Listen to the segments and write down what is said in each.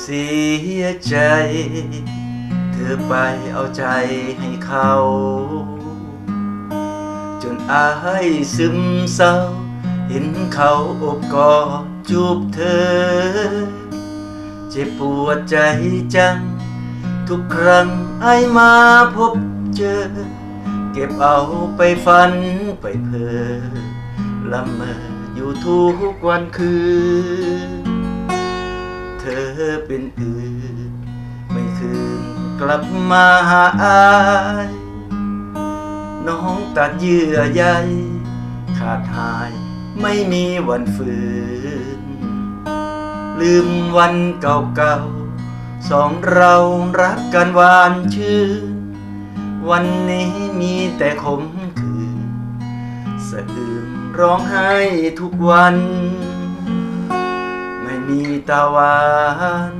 สียใจ เธอไปเอาใจให้เขา จนอายซึมเศร้า เห็นเขาอบกอดจูบเธอ เจ็บปวดใจจัง ทุกครั้งไอมาพบเจอ เก็บเอาไปฝันไปเพ้อละเมออยู่ทุกวันคืน เธอเป็นอื่น ไม่คืนกลับมาหาอายน้องตัดเยื่อใยขาดหายไม่มีวันฝืน ลืมวันเก่าๆสองเรารักกันหวานชื่นวันนี้มีแต่ขมขื่นสะอื้นร้องไห้ทุกวัน ม่มีตาหวาน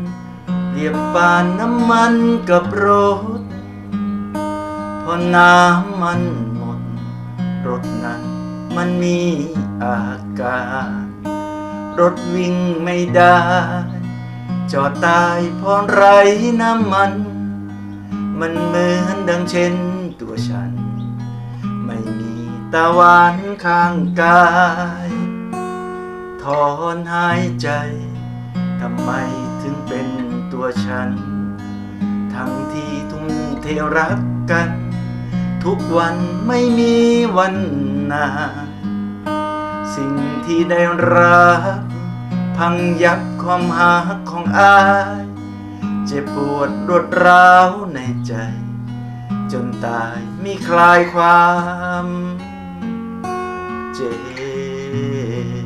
เรียบปานน้ำมันกับรถ พอน้ำมันหมด รถนั้นมันมีอาการ รถวิ่งไม่ได้ จอดตายพราะไรน้ำมัน มันเหมือนดังเช่นตัวฉัน ไม่มีตาหวานข้างกาย ถอนหายใจ ทำไมถึงเป็นตัวฉัน ทั้งที่ทุ่มเทรักกัน ทุกวันไม่มีวันนาสิ่งที่ได้รักพังยับความหักของอาย เจ็บปวดรวดร้าวในใจ จนตายมีคลายความเจ็บ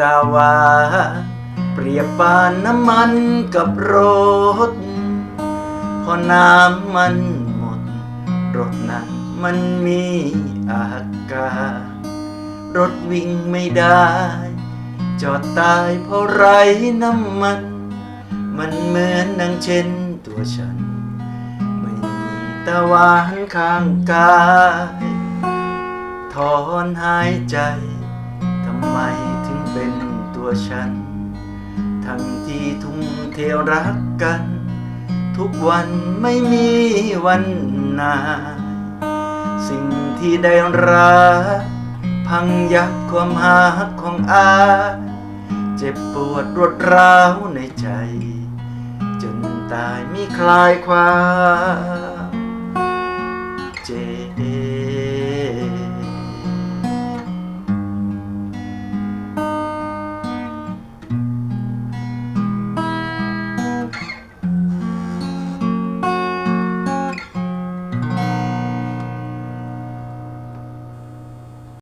ตาหวานเปรียบปานน้ำมันกับรถ พอน้ำมันหมด รถนั้นมันมีอาการรถวิ่งไม่ได้ จอดตายเพราะไรน้ำมัน มันเหมือนดังเช่นตัวฉัน ไม่มีตาหวานข้างกายถอนหายใจทำไม เป็นตัวฉัน ทั้งที่ทุ่มเทรักกัน ทุกวันไม่มีวันนา สิ่งที่ได้รักพังยับความหักของอา เจ็บปวดรวดร้าวในใจ จนตายมีคลายความ